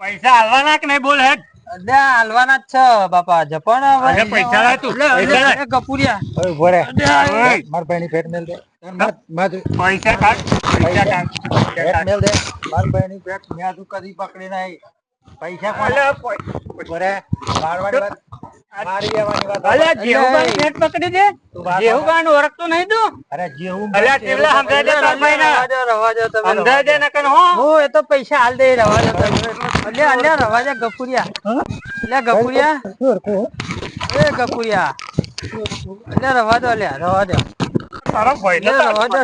પૈસા હાલવાના કે નહીં બોલ હેડ? અલ્યા હાલવાના જ છે બાપા. જપણ અરે પૈસા લાય તું, પૈસા ગપુરિયા ઓય ઊભો માર ભાઈની ભેટ મેલ દે. માર માર પૈસા કાઢ. પૈસા કાઢ. પૈસા મેલ દે. માર ભાઈની ભેટ મેં હજુ કદી પકડી નહીં. પૈસા કોણ વાત તાર ભાઈને. રવા દો, રવા દો તમે સમજાય દે. નકર હો. હું એ તો પૈસા હાલ દે રવા દો અલ્યા અલ્યા રવા ગપુરિયા ગપુરિયા એ ગપુરિયા અલ્યા રવા દો અલ્યા રવા દો. તારો તાર રવા દે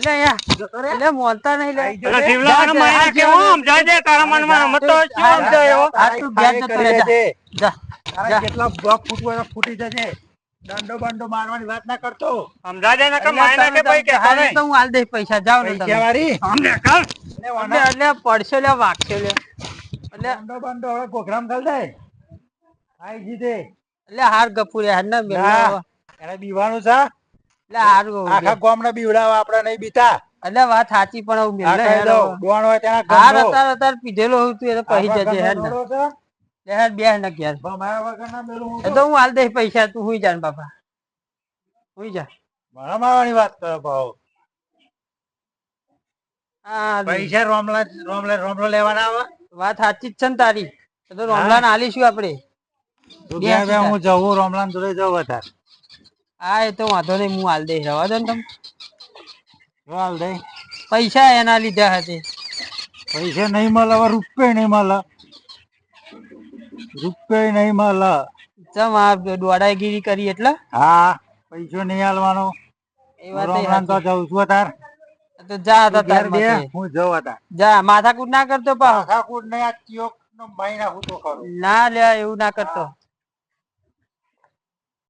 પતાઈ રે. દઉં. પતાઈ દઉં. અલ્યા રવા દો અલ્યા અહીંયા અલ્યા મોલતા નહીં લે અલે, શિવલાલનો કેવો સમજાય દે તારા મનમાં અમે શું સમજાય આ તું ઘેર જતો રહે, જા. જા તારા જા. બ્લોક ફૂટવો ફૂટી જશે દંડો બંડો મારવાની વાત ના કરતો સમજાય દે નકર અલ્યા, માયના કે ભાઈ તો કહેતો તો હું હાલ દઈશ પૈસા જાવ ને તમે કર. એટલે પડશે લે વાગશે લે એટલે દંડો બંડો હવે પ્રોગ્રામ કરી દે આઈ જીતે એટલે હાર ગપુર હાર ના મેલ. બીવાનું છે આખા ગામના બીવડાવા આપડા નહીં બીતા. એટલે વાત સાચી પણ હું મેલ ડોણ હોય ત્યાં હાર અતાર અતાર પીધેલો હું તું એને કહી જજે હે ને. ડોળો છે. લે હેડ બે ને હું એ તો. હું હાલ દે પૈસા તું હુઈ જાન બાપા. હુઈ જા. મારા માવાની વાત કરો ભાવ. હા પૈસા રોમલા રોમલા રોમલો લેવાના આવે? વાત સાચી જ છે ને તારી. તો રોમલાને આલીશું આપડે. હું જવું રોમલા જોડે જવું વધારે. હા એ તો વાંધો નહીં હું હાલ દઈશ. રવા દો ને તમે. હાલ દઈ પૈસા એના લીધા હશે. પૈસા નહીં મળે હવે રૂપે નહીં મળે. રૂપે નહીં મળે. ચમ આ દોડાગીરી કરી એટલે? હા પૈસો નહીં હાલવાનો. એ વાત તો જઉં છું તાર તો જા તો તાર હું જવું હતા જા માથાકૂટ ના કરતો પા માથાકૂટ કૂટ નહીં આ ચિયોક નો બાઈ નાખું તો કરું ના લે એવું ના કરતો.